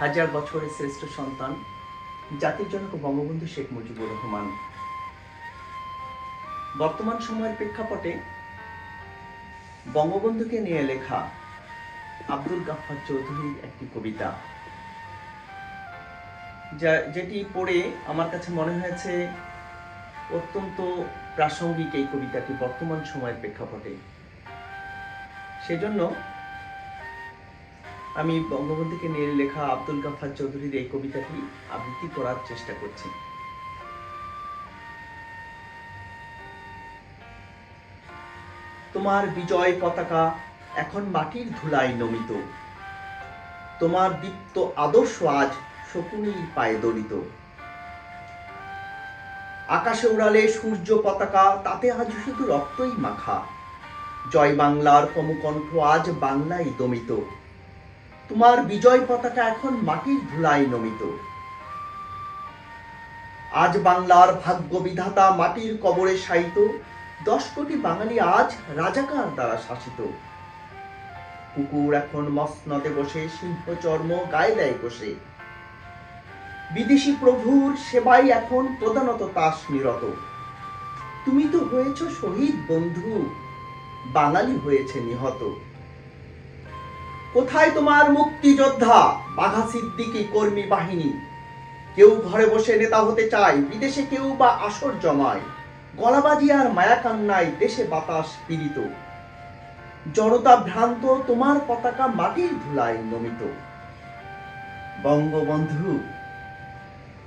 হাজার বছরের শ্রেষ্ঠ সন্তান, জাতির জনক বঙ্গবন্ধু শেখ মুজিবুর রহমান। বর্তমান সময়ের প্রেক্ষাপটে বঙ্গবন্ধুকে নিয়ে লেখা আব্দুল গাফফার চৌধুরীর একটি কবিতা। যা, যেটি পড়ে আমার কাছে মনে হয়েছে অত্যন্ত প্রাসঙ্গিক এই কবিতাটি বর্তমান সময়ের প্রেক্ষাপটে। সেজন্য আমি বঙ্গবন্ধুকে নিয়ে লেখা আব্দুল গাফফার চৌধুরীর এই কবিতাটি আবৃত্তি করার চেষ্টা করছি। তোমার বিজয় পতাকা এখন মাটির ধুলায় নমিত। তোমার দীপ্ত আদর্শ আজ শকুনির পায়ে দলিত আকাশে উড়ালে সূর্য পতাকা, তাতে আজ শুধু রক্তই মাখা। জয় বাংলার কমকণ্ঠ আজ বাংলায় দমিত। তোমার বিজয় পতাকা এখন মাটির ধুলায় নমিত। আজ বাংলার ভাগ্য বিধাতা মাটির কবরে শায়িত, দশ কোটি বাঙালি আজ রাজাকার দ্বারা শাসিত। কুকুর এখন মসনদে বসে, সিংহ চর্ম গায়ে দেয় বসে বিদেশি প্রভুর সেবাই এখন প্রধানত তাস নিরত। তুমি তো হয়েছ শহীদ বন্ধু, বাঙালি হয়েছে নিহত। কোথায় তোমার মুক্তিযোদ্ধা? বাঘা সিদ্দিকি কর্মী বাহিনী। কেউ ঘরে বসে নেতা হতে চায়, বিদেশে কেউ বা আসর জমায়। গলাবাজি আর মায়াকান্নায় দেশে বাতাস পীড়িত। জনতা ভ্রান্ত, তোমার পতাকা মাটির ধুলায় নমিত। বঙ্গবন্ধু,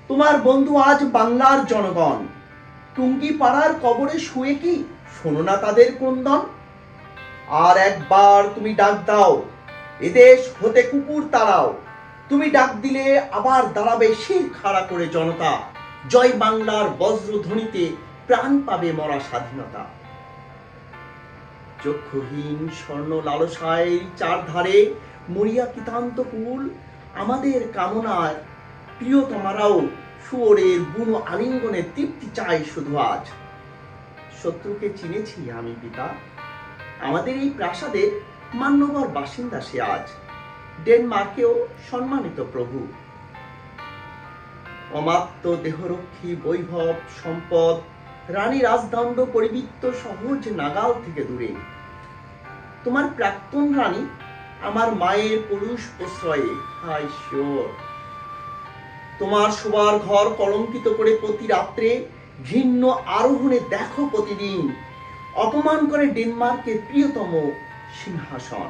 তোমার বন্ধু আজ বাংলার জনগণ। টুঙ্গি পাড়ার কবরে শুয়ে কি? শোনো না তাদের ক্রন্দন। আর একবার তুমি ডাক দাও এদেশ হতে কুকুর তাড়াও। তুমি ডাক দিলে আবার দাঁড়াবে শির খাড়া করে জনতা। জয় বাংলার বজ্রধ্বনিতে প্রাণ পাবে মরা স্বাধীনতা। চক্ষুহীন স্বর্ণ লালসায় চারধারে মরিয়া কিতান্ত কুল আমাদের কামনার প্রিয় তোমারাও শুয়োরের বুনো আলিঙ্গনে তৃপ্তি চাই শুধু আজ। শত্রুকে চিনেছি আমি পিতা। আমাদের এই প্রাসাদের মান্যবর বাসিন্দা সে আজ। ডেনমার্কেও সম্মানিত প্রভু। অমাত্য দেহরক্ষী বৈভব সম্পদ, রানী রাজদণ্ড পরিবৃত্ত সহজ নাগাল থেকে দূরে। তোমার প্রাক্তন রানী আমার মায়ের পুরুষ প্রশ্রয়ে শিওর। তোমার শোবার ঘর কলঙ্কিত করে প্রতি রাত্রে ঘৃণ্য আরোহণে দেখো প্রতিদিন। অপমান করে ডেনমার্কের প্রিয়তম সিংহাসন।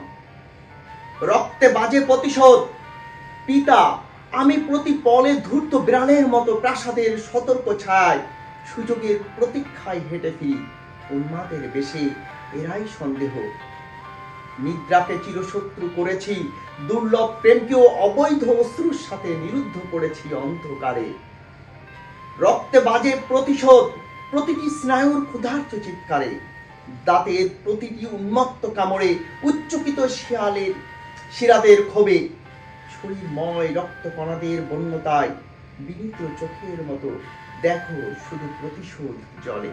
রক্তে বাজে প্রতিশোধ। পিতা, আমি প্রতি পলে ধূর্ত বিড়ালের মতো প্রাসাদের সতর্ক ছায় সুযোগের প্রতীক্ষায় হেঁটে ফিরি। উন্মাদের বেশে এরাই সন্দেহ। নিদ্রাকে চিরশত্রু করেছি। দুর্লভ প্রেমকেও অবৈধ অশ্রুর সাথে নিরুদ্ধ করেছি অন্ধকারে। রক্তে বাজে প্রতিশোধ। প্রতিটি স্নায়ুর ক্ষুধার্ত চিৎকারে। দাঁতের প্রতিটি উন্মত্ত কামড়ে উচ্চকিত শিয়ালের, শিরাদের ক্ষোভে শরীরময় রক্তকণাদের বন্যতায় বিনীত চোখের মতো দেখো শুধু প্রতিশোধ জলে।